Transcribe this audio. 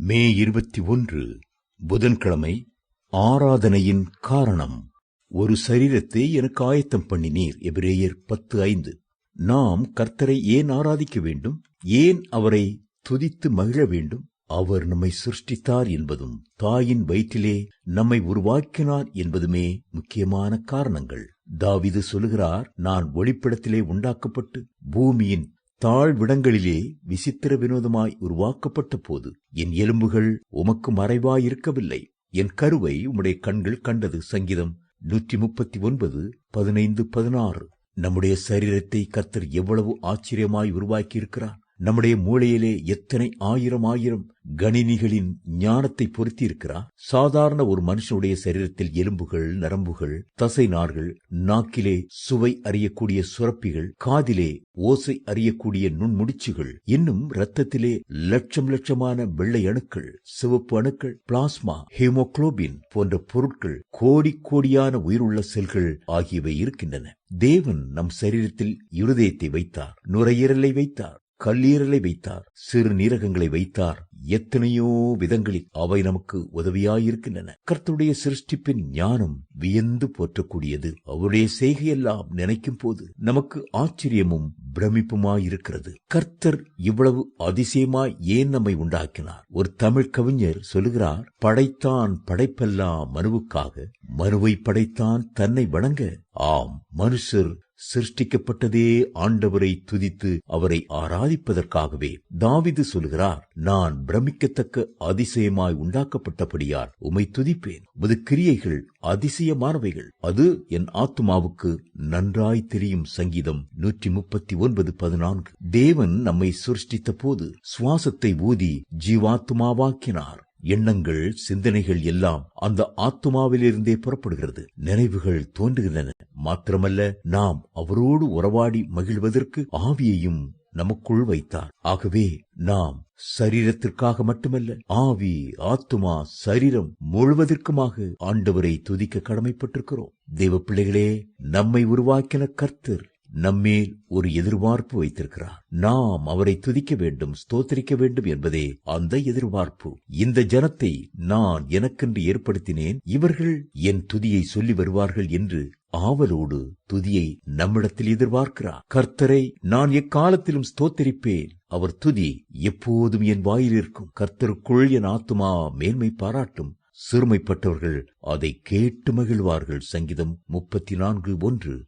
மே இருபத்தி ஒன்று புதன்கிழமை ஆராதனையின் காரணம். ஒரு சரீரத்தை எனக்கு ஆயத்தம் பண்ணினீர் எபிரேயர் பத்து ஐந்து. நாம் கர்த்தரை ஏன் ஆராதிக்க வேண்டும்? ஏன் அவரை துதித்து மகிழ வேண்டும்? அவர் நம்மை சிருஷ்டித்தார் என்பதும் தாயின் வயிற்றிலே நம்மை உருவாக்கினார் என்பதுமே முக்கியமான காரணங்கள். தாவிது சொல்லுகிறார் நான் ஒளிப்படத்திலே உண்டாக்கப்பட்டு பூமியின் தாழ்விடங்களிலே விசித்திர வினோதமாய் உருவாக்கப்பட்ட போது என் எலும்புகள் உமக்கு மறைவாயிருக்கவில்லை. என் கருவை உம்முடைய கண்கள் கண்டது சங்கீதம் நூற்றி முப்பத்தி ஒன்பது பதினைந்து பதினாறு. நம்முடைய சரீரத்தை கத்தர் எவ்வளவு ஆச்சரியமாய் உருவாக்கியிருக்கிறார். நம்முடைய மூளையிலே எத்தனை ஆயிரம் ஆயிரம் கணினிகளின் ஞானத்தை பொருத்தி சாதாரண ஒரு மனுஷனுடைய சரீரத்தில் எலும்புகள் நரம்புகள் தசை நார்கள் நாக்கிலே சுவை அறியக்கூடிய சுரப்பிகள் காதிலே ஓசை அறியக்கூடிய நுண்முடிச்சுகள் இன்னும் இரத்தத்திலே லட்சம் லட்சமான வெள்ளை அணுக்கள் சிவப்பு அணுக்கள் பிளாஸ்மா ஹீமோகுளோபின் போன்ற பொருட்கள் கோடி கோடியான உயிருள்ள செல்கள் ஆகியவை இருக்கின்றன. தேவன் நம் சரீரத்தில் இருதயத்தை வைத்தார் நுரையீரலை வைத்தார் கல்லீரலை வைத்தார் சிறு நீரகங்களை வைத்தார். எத்தனையோ விதங்களில் அவை நமக்கு உதவியாயிருக்கின்றன. கர்த்தருடைய சிருஷ்டிப்பின் ஞானம் வியந்து போற்றக்கூடியது. அவருடைய செய்கையெல்லாம் நினைக்கும் போது நமக்கு ஆச்சரியமும் பிரமிப்புமாயிருக்கிறது. கர்த்தர் இவ்வளவு அதிசயமாய் ஏன் நம்மை உண்டாக்கினார்? ஒரு தமிழ் கவிஞர் சொல்லுகிறார் படைத்தான் படைப்பெல்லாம் மனுவுக்காக மனுவை படைத்தான் தன்னை வணங்க. ஆம் மனுஷர் சிருஷ்டிக்கப்பட்டதே ஆண்டவரை துதித்து அவரை ஆராதிப்பதற்காகவே தாவிது சொல்கிறார் நான் பிரமிக்கத்தக்க அதிசயமாய் உண்டாக்கப்பட்டபடியால் உமை துதிப்பேன். உமது கிரியைகள் அதிசயமானவைகள். அது என் ஆத்துமாவுக்கு நன்றாய் தெரியும் சங்கீதம் நூற்றி முப்பத்தி ஒன்பது பதினான்கு. தேவன் நம்மை சிருஷ்டித்த போது சுவாசத்தை ஊதி ஜீவாத்துமாவாக்கினார் எண்ணங்கள் சிந்தனைகள் எல்லாம் அந்த ஆத்துமாவிலிருந்தே புறப்படுகிறது. நினைவுகள் தோன்றுகின்றன. மாத்திரமல்ல நாம் அவரோடு உறவாடி மகிழ்வதற்கு ஆவியையும் நமக்குள் வைத்தார். ஆகவே நாம் சரீரத்திற்காக மட்டுமல்ல ஆவி ஆத்துமா சரீரம் முழுவதற்குமாக ஆண்டவரை துதிக்க கடமைப்பட்டிருக்கிறோம். தெய்வ பிள்ளைகளே நம்மை உருவாக்கின கர்த்தர் நம்மேல் ஒரு எதிர்பார்ப்பு வைத்திருக்கிறார். நாம் அவரை துதிக்க வேண்டும் ஸ்தோத்தரிக்க வேண்டும் என்பதே அந்த எதிர்பார்ப்பு. இந்த ஜனத்தை நான் எனக்கென்று ஏற்படுத்தினேன் இவர்கள் என் துதியை சொல்லி வருவார்கள் என்று ஆவலோடு துதியை நம்மிடத்தில் எதிர்பார்க்கிறார். கர்த்தரை நான் எக்காலத்திலும் ஸ்தோத்தரிப்பேன். அவர் துதி எப்போதும் என் வாயில் இருக்கும். கர்த்தருக்குள் என் ஆத்துமா மேன்மை பாராட்டும். சிறுமைப்பட்டவர்கள் அதை கேட்டு மகிழ்வார்கள். சங்கீதம் முப்பத்தி நான்கு ஒன்று.